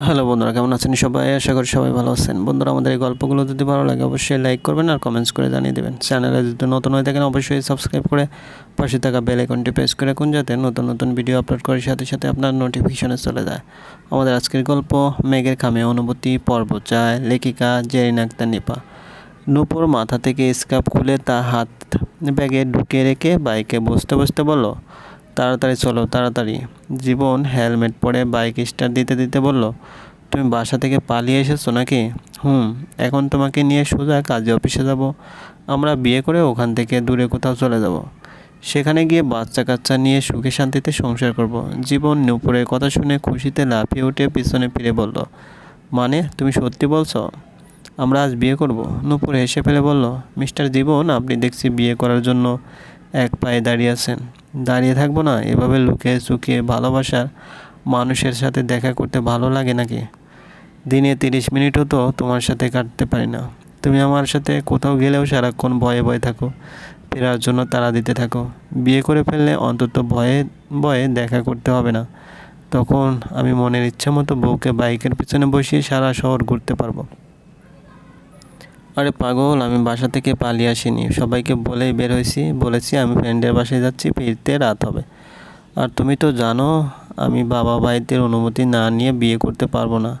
Hello বন্ধুরা, কেমন আছেন সবাই? আশা করি সবাই ভালো আছেন। বন্ধুরা, আমাদের এই গল্পগুলো যদি ভালো লাগে অবশ্যই লাইক করবেন আর কমেন্টস করে জানিয়ে দেবেন। চ্যানেলে যদি নতুন হয়ে থাকেন, অবশ্যই সাবস্ক্রাইব করে পাশে থাকা বেল আইকনটি প্রেস করে রাখুন যাতে নতুন নতুন ভিডিও আপলোড করার সাথে সাথে আপনার নোটিফিকেশনে চলে যায়। আমাদের আজকের গল্প, মেঘের খামে অনুভূতি, পর্ব চায়, লেখিকা জেরিন আক্তার নিপা নূপুর মাথা থেকে স্কার্ফ খুলে তার হাত ব্যাগে ঢুকে রেখে বাইকে বসতে বসতে বলল তাড়াতাড়ি চলো, তাড়াতাড়ি। জীবন হেলমেট পরে বাইক স্টার্ট দিতে দিতে বলল, তুমি বাসা থেকে পালিয়ে এসেছ নাকি? হুম, এখন তোমাকে নিয়ে সোজা কাজে অফিসে যাব। আমরা বিয়ে করে ওখান থেকে দূরে কোথাও চলে যাব। সেখানে গিয়ে বাচ্চা কাচ্চা নিয়ে সুখে শান্তিতে সংসার করব। জীবন নূপুরের কথা শুনে খুশিতে লাফিয়ে উঠে পিছনে ফিরে বলল মানে তুমি সত্যি বলছো? আমরা আজ বিয়ে করব? নূপুর হেসে ফেলে বলল, মিস্টার জীবন, আপনি দেখছি বিয়ে করার জন্য এক পায়ে দাঁড়িয়ে আছেন। দাঁড়িয়ে থাকব না? এভাবে লুকিয়ে চুকিয়ে ভালোবাসার মানুষের সাথে দেখা করতে ভালো লাগে নাকি? দিনে তিরিশ মিনিটও তো তোমার সাথে কাটতে পারি না। তুমি আমার সাথে কোথাও গেলেও সারাক্ষণ ভয়ে ভয়ে থাকো। ফেরার জন্য তাড়া দিতে থাকো। বিয়ে করে ফেললে অন্তত ভয়ে ভয়ে দেখা করতে হবে না। তখন আমি মনের ইচ্ছা মতো বউকে বাইকের পিছনে বসিয়ে সারা শহর ঘুরতে পারব। আরে পাগল, আমি বাসা থেকে পালিয়ে আসিনি। সবাইকে বলেই বের হয়েছি। বলেছি, আমি ফ্রেন্ডের বাসায় যাচ্ছি, ফিরতে রাত হবে। আর তুমি তো জানো, আমি বাবা ভাইদের অনুমতি না নিয়ে বিয়ে করতে পারব না।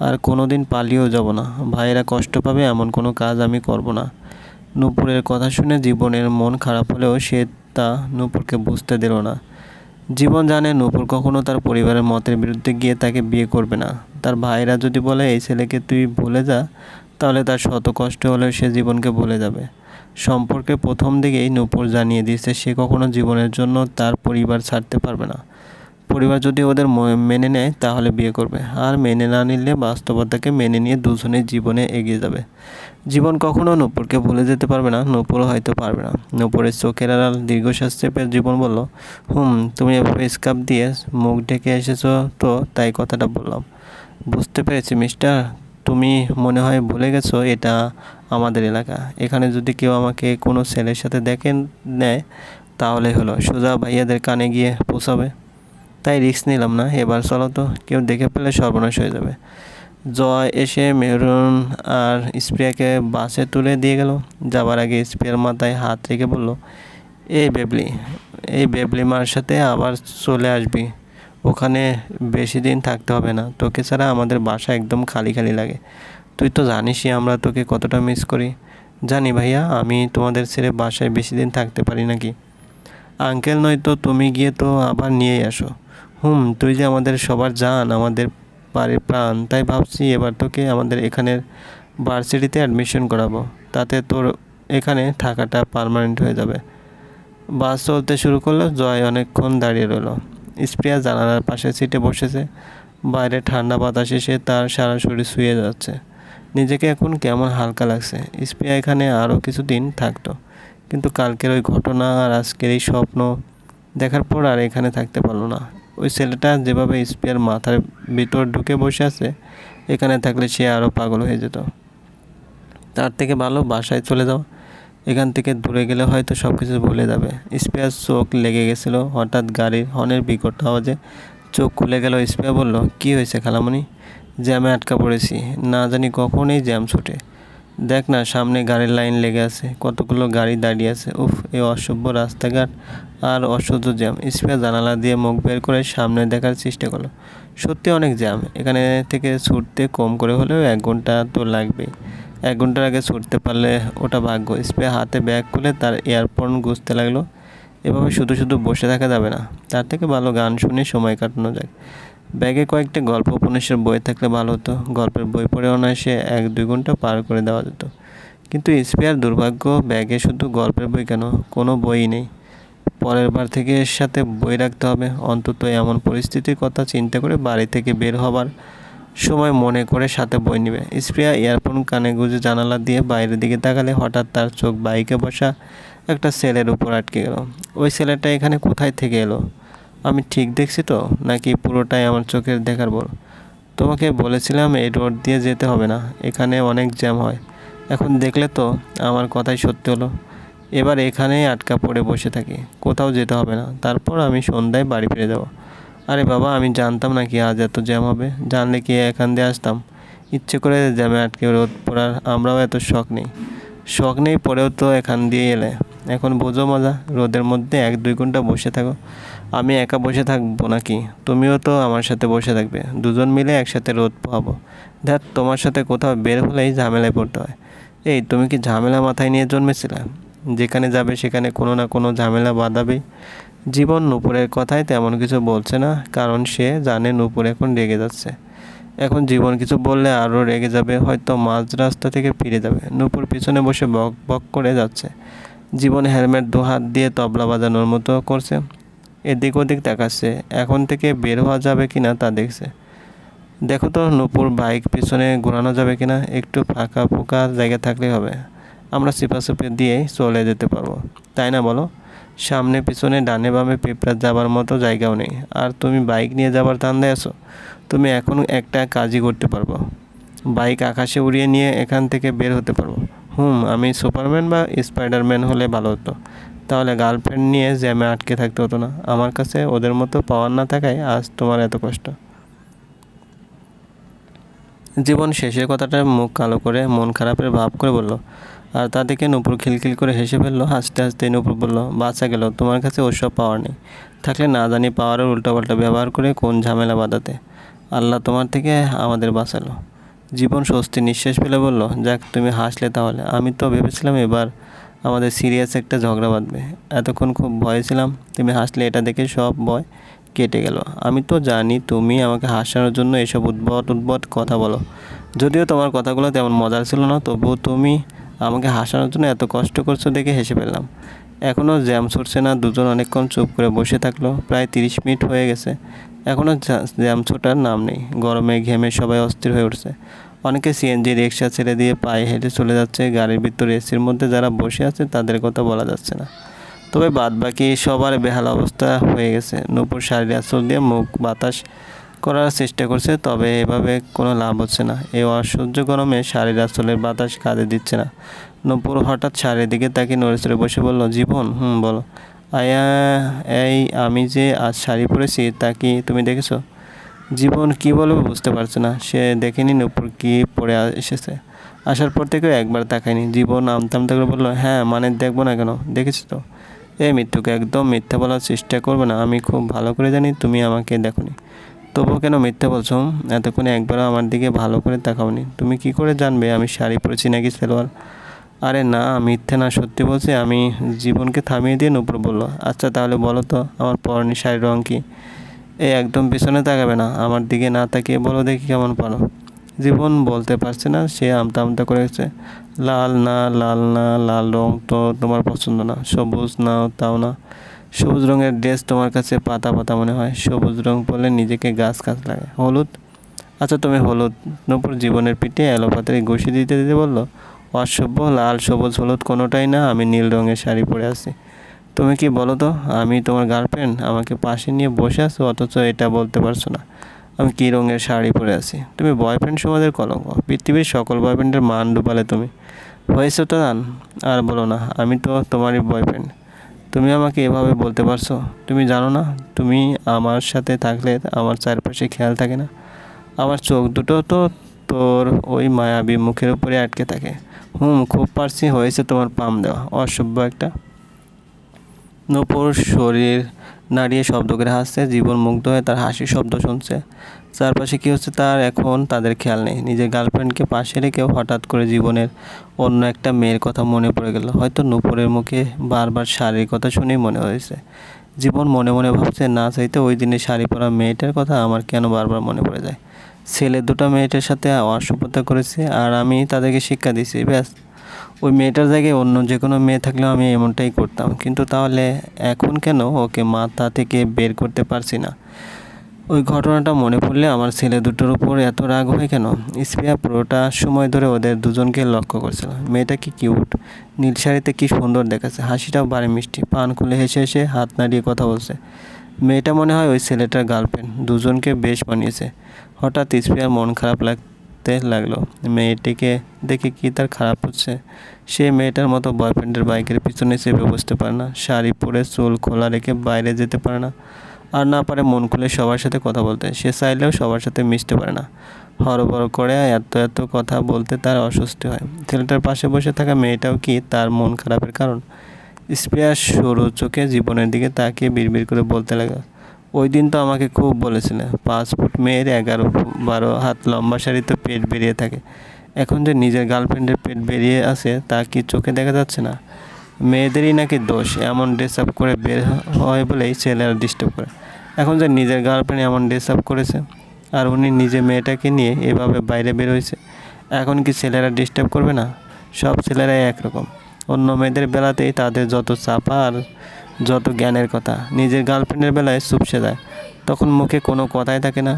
আর কোনো দিন পালিয়েও যাব না। ভাইয়েরা কষ্ট পাবে, এমন কোনো কাজ আমি করব না। নূপুরের কথা শুনে জীবনের মন খারাপ হলেও সে তা নূপুরকে বুঝতে দিল না। জীবন জানে নূপুর কখনো তার পরিবারের মতের বিরুদ্ধে গিয়ে তাকে বিয়ে করবে না। তার ভাইরা যদি বলে, এই ছেলেকে তুই ভুলে যা তাহলে তার শত কষ্ট হলেও সে জীবনকে ভুলে যাবে। সম্পর্কে প্রথম দিকেই নূপুর জানিয়ে দিয়েছে, সে কখনো জীবনের জন্য তার পরিবার ছাড়তে পারবে না। পরিবার যদি ওদের মেনে নেয়, তাহলে বিয়ে করবে। আর মেনে না নিলে বাস্তবতাকে মেনে নিয়ে দুজনে জীবনে এগিয়ে যাবে। জীবন কখনো নূপুরকে ভুলে যেতে পারবে না নূপুরও হয়তো পারবে না। নূপুরের চোখের আড়াল দীর্ঘশ্বাস চেপে জীবন বলল, হুম, তুমি এভাবে স্কাপ দিয়ে মুখ ঢেকে এসেছ তো, তাই কথাটা বললাম। বুঝতে পেরেছি, মিস্টার। তুমি মনে হয় ভুলে গেছো, এটা আমাদের এলাকা। এখানে যদি কেউ আমাকে কোনো ছেলের সাথে দেখে নেয়, তাহলে হলো সোজা ভাইয়াদের কানে গিয়ে পৌঁছাবে। তাই রিস্ক নিলাম না, এবার চলো তো, কেউ দেখে পেলে সর্বনাশ হয়ে যাবে। জয় এসে মেহরুন আর স্প্রিয়াকে বাসে তুলে দিয়ে গেল। যাবার আগে স্প্রিয়ার মাথায় হাত রেখে বলল, এই বেবলি এই বেবলি মার সাথে আবার চলে আসবি। ওখানে বেশি দিন থাকতে হবে না। তোকে ছাড়া আমাদের বাসা একদম খালি খালি লাগে। তুই তো জানিসই আমরা তোকে কতটা মিস করি। জানি ভাইয়া, আমি তোমাদের ছেড়ে বাসায় বেশি দিন থাকতে পারি নাকি? আঙ্কেল নয়তো তুমি গিয়ে তো আবার নিয়েই আসো। হুম, তুই যে আমাদের সবার জান, আমাদের বাড়ির প্রাণ, তাই ভাবছি এবার তোকে আমাদের এখানের ভার্সিটিতে অ্যাডমিশন করাবো। তাতে তোর এখানে থাকাটা পারমানেন্ট হয়ে যাবে। বাস চলতে শুরু করল, জয় অনেকক্ষণ দাঁড়িয়ে রইল। স্প্রিয়া জানালার পাশে সিটে বসেছে। বাইরে ঠান্ডা বাতাস এসে তার সারা শরীর শুয়ে যাচ্ছে। নিজেকে এখন কেমন হালকা লাগছে। স্প্রিয়া এখানে আরও কিছুদিন থাকতো। কিন্তু কালকের ওই ঘটনা আর আজকের এই স্বপ্ন দেখার পর আর এখানে থাকতে পারল না। ওই ছেলেটা যেভাবে স্পিয়ার মাথার ভিতর ঢুকে বসে আছে, এখানে থাকলে সে আরও পাগল হয়ে যেত। তার থেকে ভালো বাসায় চলে যাও। এখান থেকে দূরে গেলে হয়তো সব কিছু ভুলে যাবে। স্পেয়ার চোখ লেগে গেছিল। হঠাৎ গাড়ির হর্নের বিকট আওয়াজে চোখ খুলে গেল। স্পেয়া বলল, কি হয়েছে খালামণি? জ্যামে আটকা পড়েছি। না জানি কখনই জ্যাম ছুটে। দেখ না, সামনে গাড়ির লাইন লেগে আছে, কতগুলো গাড়ি দাঁড়িয়ে আছে। উফ, এই অসভ্য রাস্তাঘাট আর অসহ্য জ্যাম। স্পেয়ার জানালা দিয়ে মুখ বের করে সামনে দেখার চেষ্টা করল। সত্যি অনেক জ্যাম। এখানে থেকে ছুটতে কম করে হলেও এক ঘণ্টা তো লাগবেই। এক ঘণ্টার আগে ছুটতে পারলে ওটা ভাগ্য। স্প্রে হাতে ব্যাগ খুলে তার এয়ারফোন গুছতে লাগল। এভাবে শুধু শুধু বসে থাকা যাবে না। তার থেকে ভালো গান শুনে সময় কাটানো যায় ব্যাগে কয়েকটা গল্প উপন্যাসের বই থাকলে ভালো হতো। গল্পের বই পড়ে অনায়াসে এক দুই ঘণ্টা পার করে দেওয়া যেত। কিন্তু স্পেয়ার দুর্ভাগ্য, ব্যাগে শুধু গল্পের বই কেন? কোনো বই নেই। পরের বার থেকে এর সাথে বই রাখতে হবে। অন্তত এমন পরিস্থিতির কথা চিন্তা করে বাড়ি থেকে বের হবার সময় মনে করে সাথে বই নিবে। স্প্রিয়া ইয়ারফোন কানে গুঁজে জানালা দিয়ে বাইরের দিকে তাকালে হঠাৎ তার চোখ বাইকে বসা একটা ছেলের উপর আটকে গেল। ওই ছেলেটা এখানে কোথায় থেকে এলো? আমি ঠিক দেখছি তো? নাকি পুরোটাই আমার চোখের দেখার বল তোমাকে বলেছিলাম এই রোড দিয়ে যেতে হবে না, এখানে অনেক জ্যাম হয়। এখন দেখলে তো আমার কথাই সত্যি হলো। এবার এখানেই আটকা পড়ে বসে থাকি, কোথাও যেতে হবে না। তারপর আমি সন্ধ্যায় বাড়ি ফিরে যাব। আরে বাবা, আমি জানতাম না কি আজ এত জ্যাম হবে। জানলে কি এখান দিয়ে আসতাম? ইচ্ছে করে জ্যামে আটকে রোদ পড়ার আমরাও এত শখ নেই। শখ নেই পরেও তো এখান দিয়ে এলে। এখন বোঝো মজা, রোদের মধ্যে এক দুই ঘণ্টা বসে থাকো। আমি একা বসে থাকব নাকি? তুমিও তো আমার সাথে বসে থাকবে। দুজন মিলে একসাথে রোদ পোহাবো। দেখ তোমার সাথে কোথাও বের হলেই ঝামেলায় পড়তে হয়। এই, তুমি কি ঝামেলা মাথায় নিয়ে জন্মেছিলে? যেখানে যাবে সেখানে কোনো না কোনো ঝামেলা বাঁধাবে। জীবন নূপুরের কথায় তেমন কিছু বলছে না, কারণ সে জানে নূপুর এখন রেগে যাচ্ছে। এখন জীবন কিছু বললে আরও রেগে যাবে, হয়তো মাঝ রাস্তা থেকে ফিরে যাবে। নূপুর পিছনে বসে বক বক করে যাচ্ছে। জীবন হেলমেট দু হাত দিয়ে তবলা বাজানোর মতো করছে। এদিক ওদিক তাকাচ্ছে এখন থেকে বের হওয়া যাবে কি না তা দেখছে। দেখো তো, নূপুর বাইক পিছনে ঘোরানো যাবে কি না একটু ফাঁকা ফোকা জায়গা থাকলেই হবে। আমরা চিপাচুপি দিয়েই চলে যেতে পারব, তাই না বলো? সামনে পিছনে ডানে বামে পিঁপড়া যাবার মতো জায়গাও নেই। আর তুমি বাইক নিয়ে যাবার ধান্দায় আছো? তুমি এখন একটা কাজই করতে পারব। বাইক আকাশে উড়িয়ে নিয়ে এখান থেকে বের হতে পারব। হুম, আমি সুপারম্যান বা স্পাইডারম্যান হলে ভালো হতো। তাহলে গার্লফ্রেন্ড নিয়ে জ্যামে আটকে থাকতে হতো না। আমার কাছে ওদের মতো পাওয়ার না থাকায় আজ তোমার এত কষ্ট। জীবন শেষের কথাটা মুখ কালো করে, মন খারাপের ভাব করে বলল, আর তা দেখে নূপুর খিলখিল করে হেসে ফেলল, হাসতে হাসতে নূপুর বলল, বাঁচা গেল, তোমার কাছে ওসব পাওয়ার নেই। থাকলে না জানি পাওয়ারের উল্টাপাল্টা ব্যবহার করে কোন ঝামেলা বাঁধাতে। আল্লাহ তোমার থেকে আমাদের বাঁচালো। জীবন স্বস্তি নিঃশ্বাস ফেলে বলল, যাক, তুমি হাসলে তাহলে। আমি তো ভেবেছিলাম এবার আমাদের সিরিয়াস একটা ঝগড়া বাঁধবে। এতক্ষণ খুব ভয় ছিলাম, তুমি হাসলে, এটা দেখে সব ভয় কেটে গেল। আমি তো জানি তুমি আমাকে হাসানোর জন্য এসব উদ্ভট উদ্ভট কথা বলো। যদিও তোমার কথাগুলো তেমন মজার ছিল না, তবুও তুমি আমাকে হাসানোর জন্য এত কষ্ট করছ দেখে হেসে ফেললাম। এখনও জ্যাম ছুটছে না, দুজন অনেকক্ষণ চুপ করে বসে থাকল, প্রায় তিরিশ মিনিট হয়ে গেছে। এখনও জ্যাম ছোটার নাম নেই, গরমে ঘেমে সবাই অস্থির হয়ে উঠছে। অনেকে সিএনজি রিক্সা ছেড়ে দিয়ে পায়ে হেঁটে চলে যাচ্ছে, গাড়ির ভিতরে এসির মধ্যে যারা বসে আছে তাদের কথা বলা যাচ্ছে না। তবে বাদ বাকি সবার বেহাল অবস্থা হয়ে গেছে। নূপুর শাড়ির আঁচল দিয়ে মুখ বাতাস করার চেষ্টা করছে, তবে এভাবে কোনো লাভ হচ্ছে না। এই অসহ্য গরমে শাড়ির আঁচলের বাতাস কাঁধে দিচ্ছে না। নূপুর হঠাৎ শাড়ির দিকে তাকে নড়ে চড়ে বসে বলল, জীবন, হুম, বলো। আয়া, এই আমি যে আজ শাড়ি পরেছি তা কি তুমি দেখেছ? জীবন, কি বলবে বুঝতে পারছে না। সে দেখেনি নূপুর কি পরে এসেছে? আসার পর থেকেও একবার তাকায়নি। জীবন আমতাম করে বলল হ্যাঁ মানে দেখব না কেন? দেখেছি তো? এই মৃত্যুকে একদম মিথ্যা বলার চেষ্টা করবে না। আমি খুব ভালো করে জানি, তুমি আমাকে দেখোনি। তবুও কেন মিথ্যা বলছো? এতক্ষণে একবারও আমার দিকে ভালো করে তাকাওনি। তুমি কি করে জানবে আমি শাড়ি পরেছি নাকি সেলোয়ার? আরে না, মিথ্যে না, সত্যি বলছি, আমি জীবনকে থামিয়ে দিয়ে নুপুর বলল। আচ্ছা তাহলে বলো তো, আমার পরনি শাড়ির রঙ কি? এই একদম পিছনে তাকাবে না, আমার দিকে না তাকিয়ে বলো দেখি কেমন পারো। জীবন বলতে পারছে না, সে আমতা আমতা করেছে লাল না লাল না, লাল রং তো তোমার পছন্দ না, সবুজ না, তাও না। সবুজ রঙের ড্রেস তোমার কাছে পাতা পাতা মনে হয়, সবুজ রং পরলে নিজেকে গাছ গাছ লাগে। হলুদ? আচ্ছা তুমি হলুদ? নপুর জীবনের পিঠে এলোপাতারি ঘষি দিতে দিতে বলল অসভ্য লাল, সবুজ, হলুদ কোনোটাই না, আমি নীল রঙের শাড়ি পরে আছি। তুমি কি বলো তো, আমি তোমার গার্লফ্রেন্ড আমাকে পাশে নিয়ে বসে আছো, অথচ এটা বলতে পারছ না। আমি কী রঙের শাড়ি পরে আছি? তুমি বয়ফ্রেন্ড সমাজের কলঙ্ক, পৃথিবীর সকল বয়ফ্রেন্ডের মান ডুবালে তুমি। হয়েছে তো দান আর বলো না, আমি তো তোমারই বয়ফ্রেন্ড তুমি আমাকে এভাবে বলতে পারছ? তুমি জানো না, তুমি আমার সাথে থাকলে আমার চারপাশে খেয়াল থাকে না। আমার চোখ দুটো তো তোর ওই মায়াবী মুখের উপরে আটকে থাকে। হুম, খুব পারছি, হয়েছে তোমার পাম দেওয়া। অসভ্য একটা। নূপুর শরীর নাড়িয়ে শব্দ করে হাসছে, জীবন মুগ্ধ হয়ে তার হাসির শব্দ শুনছে। চারপাশে কী হচ্ছে তার এখন তাদের খেয়াল নেই। নিজের গার্লফ্রেন্ডকে পাশে রেখেও হঠাৎ করে জীবনের অন্য একটা মেয়ের কথা মনে পড়ে গেল। হয়তো নূপুরের মুখে বারবার শাড়ির কথা শুনেই মনে হয়েছে। জীবন মনে মনে ভাবছে, না চাইতে ওই দিনে শাড়ি পরা মেয়েটার কথা আমার কেন বারবার মনে পড়ে যায়? ছেলে দুটো মেয়েটার সাথে অসভ্যতা করেছে আর আমি তাদেরকে শিক্ষা দিয়েছি, ব্যাস। ওই মেয়েটার জায়গায় অন্য যে কোনো মেয়ে থাকলেও আমি এমনটাই করতাম। কিন্তু তাহলে এখন কেন ওকে মাথা থেকে বের করতে পারছি না? ওই ঘটনাটা মনে পড়লে আমার ছেলে দুটোর উপর এত রাগ হয় কেন? স্পিয়া পুরোটা সময় ধরে ওদের দুজনকে লক্ষ্য করছিল। মেয়েটা কি কিউট? নীল শাড়িতে কী সুন্দর দেখাচ্ছে? হাসিটাও বাড়ি মিষ্টি। পান খুলে হেসে হেসে হাত নাড়িয়ে কথা বলছে। মেয়েটা মনে হয় ওই ছেলেটার গার্লফ্রেন্ড। দুজনকে বেশ বানিয়েছে হঠাৎ স্পিয়ার মন খারাপ লাগতে লাগল। মেয়েটিকে দেখে কি তার খারাপ হচ্ছে? সে মেয়েটার মতো বয়ফ্রেন্ডের বাইকের পিছনে চেপে বসতে পারে না। শাড়ি পরে চুল খোলা রেখে বাইরে যেতে পারে না। আর না পারে মন খুলে সবার সাথে কথা বলতে। সে চাইলেও সবার সাথে মিশতে পারে না। হরবড় করে এত এত কথা বলতে তার অস্বস্তি হয়। ছেলেটার পাশে বসে থাকা মেয়েটাও কি তার মন খারাপের কারণ? স্প্রেয়ার সরু চোখে জীবনের দিকে তাকিয়ে বিড়বিড় করে বলতে লাগল, ওই দিন তো আমাকে খুব বলেছিলে, পাঁচ ফুট মেয়ের এগারো বারো হাত লম্বা শাড়িতে পেট বেরিয়ে থাকে। এখন যে নিজের গার্লফ্রেন্ডের পেট বেরিয়ে আছে তা কি চোখে দেখা যাচ্ছে না? মেয়েদেরই নাকি দোষ, এমন ড্রেস আপ করে বের হয় বলেই ছেলেরা ডিস্টার্ব করে। এখন যে নিজের গার্লফ্রেন্ড এমন আপ করেছে, আর উনি নিজে মেয়েটাকে নিয়ে এভাবে বাইরে বের হয়েছে, এখন কি ছেলেরা ডিস্টার্ব করবে না? সব ছেলেরাই একরকম। অন্য মেয়েদের বেলাতেই তাদের যত চাপা আর যত জ্ঞানের কথা, নিজের গার্লফ্রেন্ডের বেলায় চুপসে যায়, তখন মুখে কোনো কথাই থাকে না।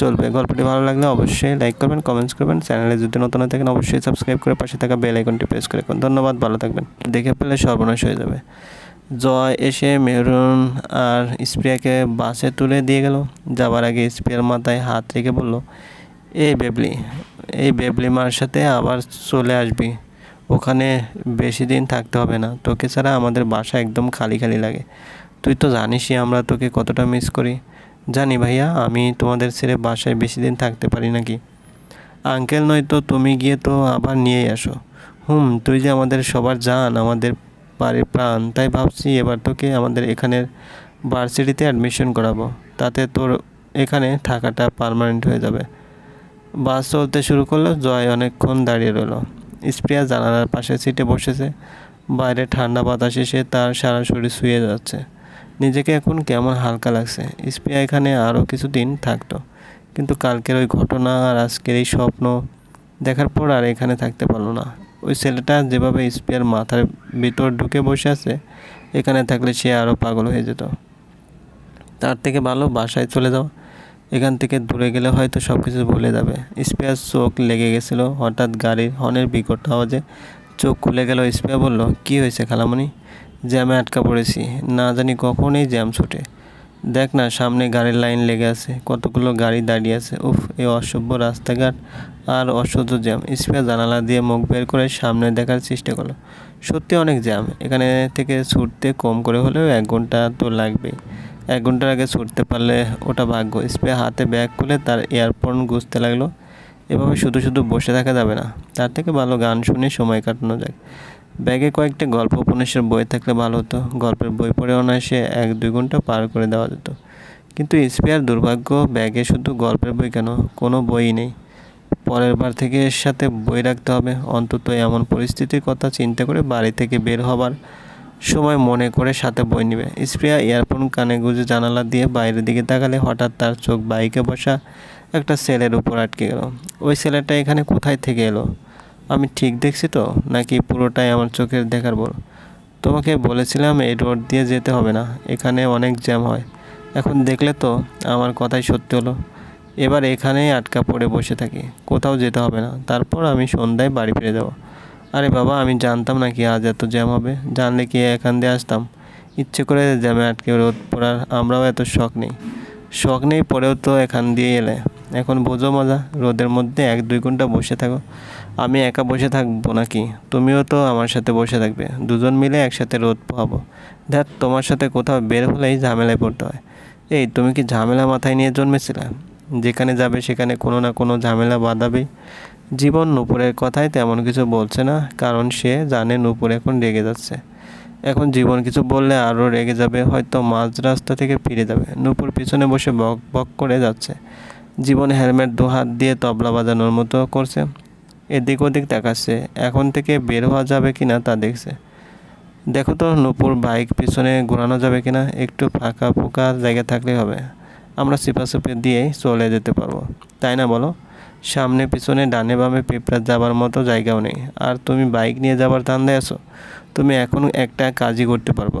চলবে। গল্পটি ভালো লাগলে অবশ্যই লাইক করবেন কমেন্টস করবেন চ্যানেলে যদি নতুন থাকেন অবশ্যই সাবস্ক্রাইব করে পাশে থাকা বেল আইকনটি প্রেস করে রাখুন। ধন্যবাদ, ভালো থাকবেন। দেখে পেলে সর্বনাশ হয়ে যাবে। জয় এসে মেহরুন আর স্প্রিয়াকে বাসে তুলে দিয়ে গেল। যাবার আগে স্প্রিয়ার মাথায় হাত রেখে বলল এই বেবলি এই বেবলি মার সাথে আবার চলে আসবি। ওখানে বেশি দিন থাকতে হবে না। তোকে ছাড়া আমাদের বাসা একদম খালি খালি লাগে। তুই তো জানিসই আমরা তোকে কতটা মিস করি। জানি ভাইয়া, আমি তোমাদের ছেড়ে বাসায় বেশি দিন থাকতে পারি নাকি? আঙ্কেল নয়তো তুমি গিয়ে তো আবার নিয়েই আসো। হুম, তুই যে আমাদের সবার জান, আমাদের বাড়ির প্রাণ, তাই ভাবছি এবার তোকে আমাদের এখানের ভার্সিটিতে অ্যাডমিশন করাবো। তাতে তোর এখানে থাকাটা পারমানেন্ট হয়ে যাবে। বাস চলতে শুরু করল, জয় অনেকক্ষণ দাঁড়িয়ে রইল। স্প্রিয়া জানালার পাশে সিটে বসেছে। বাইরে ঠান্ডা বাতাস এসে তার সারা শরীর শুয়ে যাচ্ছে। নিজেকে এখন কেমন হালকা লাগছে। স্প্রিয়া এখানে আরও কিছুদিন থাকতো। কিন্তু কালকের ওই ঘটনা আর আজকের এই স্বপ্ন দেখার পর আর এখানে থাকতে পারল না। ওই ছেলেটা যেভাবে স্প্রিয়ার মাথার ভিতর ঢুকে বসে আছে, এখানে থাকলে সে আরও পাগল হয়ে যেত। তার থেকে ভালো বাসায় চলে যাও। এখান থেকে দূরে গেলে হয়তো সব কিছু ভুলে যাবে। স্পেয়ার চোখ লেগে গেছিল। হঠাৎ গাড়ির হর্নের বিকট আওয়াজে চোখ খুলে গেল। স্পেয়ার বলল, কি হয়েছে খালামণি? জ্যামে আটকা পড়েছি। না জানি কখনই জ্যাম ছুটে। দেখ না, সামনে গাড়ির লাইন লেগে আছে, কতগুলো গাড়ি দাঁড়িয়ে আছে। উফ এ অসভ্য রাস্তাঘাট আর অসহ্য জ্যাম। স্পেয়ার জানালা দিয়ে মুখ বের করে সামনে দেখার চেষ্টা করল। সত্যি অনেক জ্যাম। এখানে থেকে ছুটতে কম করে হলেও এক ঘণ্টা তো লাগবেই। এক ঘণ্টার আগে ছুটতে পারলে ওটা ভাগ্য। স্প্রে হাতে ব্যাগ খুলে তার এয়ারফোন গুছতে লাগল। এভাবে শুধু শুধু বসে থাকা যাবে না। তার থেকে ভালো গান শুনে সময় কাটানো যায় ব্যাগে কয়েকটা গল্প উপন্যাসের বই থাকলে ভালো হতো। গল্পের বই পড়ে অনায়াসে এক দুই ঘণ্টা পার করে দেওয়া যেত। কিন্তু স্পেয়ার দুর্ভাগ্য, ব্যাগে শুধু গল্পের বই কেন? কোনো বই নেই। পরের বার থেকে এর সাথে বই রাখতে হবে। অন্তত এমন পরিস্থিতির কথা চিন্তা করে বাড়ি থেকে বের হবার সময় মনে করে সাথে বই নেবে। স্প্রিয়া ইয়ারফোন কানে গুঁজে জানালা দিয়ে বাইরের দিকে তাকালে হঠাৎ তার চোখ বাইকে বসা একটা সেলের উপর আটকে গেল। ওই ছেলেটা এখানে কোথায় থেকে এলো? আমি ঠিক দেখছি তো? নাকি পুরোটাই আমার চোখের দেখার বল? তোমাকে বলেছিলাম এই রোড দিয়ে যেতে হবে না, এখানে অনেক জ্যাম হয়। এখন দেখলে তো আমার কথাই সত্যি হলো। এবার এখানেই আটকা পড়ে বসে থাকি, কোথাও যেতে হবে না। তারপর আমি সন্ধ্যায় বাড়ি ফিরে যাব। আরে বাবা, আমি জানতাম না কি আজ এত জ্যাম হবে। জানলে কি এখান দিয়ে আসতাম? ইচ্ছে করে জ্যামে আটকে রোদ পড়ার আমরাও এত শখ নেই। শখ নেই পরেও তো এখান দিয়ে এলে। এখন বোঝো মজা, রোদের মধ্যে এক দুই ঘণ্টা বসে থাকো। আমি একা বসে থাকব নাকি? তুমিও তো আমার সাথে বসে থাকবে। দুজন মিলে একসাথে রোদ পোহাবো। দেখ তোমার সাথে কোথাও বের হলেই ঝামেলায় পড়তে হয়। এই, তুমি কি ঝামেলা মাথায় নিয়ে জন্মেছিলে? যেখানে যাবে সেখানে কোনো না কোনো ঝামেলা বাঁধাবে। জীবন নূপুরের কথায় তেমন কিছু বলছে না, কারণ সে জানে নূপুর এখন রেগে যাচ্ছে। এখন জীবন কিছু বললে আরও রেগে যাবে, হয়তো মাঝ রাস্তা থেকে ফিরে যাবে। নূপুর পিছনে বসে বক বক করে যাচ্ছে। জীবন হেলমেট দু হাত দিয়ে তবলা বাজানোর মতো করছে। এদিক ওদিক তাকাচ্ছে এখন থেকে বের হওয়া যাবে কি না তা দেখছে। দেখো তো, নূপুর বাইক পিছনে ঘোরানো যাবে কি না একটু ফাঁকা ফুঁকা জায়গা থাকলেই হবে। আমরা সিপাসুপি দিয়েই চলে যেতে পারব, তাই না বলো? সামনে পিছনে ডানে বামে পিঁপড়া যাবার মতো জায়গাও নেই। আর তুমি বাইক নিয়ে যাবার ধান্দায় আছো? তুমি এখন একটা কাজই করতে পারব।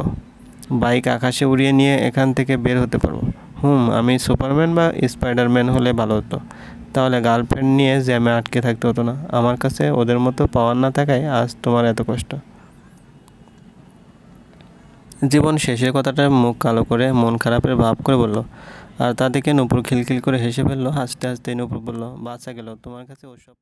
বাইক আকাশে উড়িয়ে নিয়ে এখান থেকে বের হতে পারব। হুম, আমি সুপারম্যান বা স্পাইডারম্যান হলে ভালো হতো। তাহলে গার্লফ্রেন্ড নিয়ে জ্যামে আটকে থাকতে হতো না। আমার কাছে ওদের মতো পাওয়ার না থাকায় আজ তোমার এত কষ্ট। জীবন শেষের কথাটা মুখ কালো করে, মন খারাপের ভাব করে বলল, আর তা দেখে নূপুর খিলখিল করে হেসে ফেলল, হাসতে হাসতে নূপুর বলল বাঁচা গেল, তোমার কাছে ওসব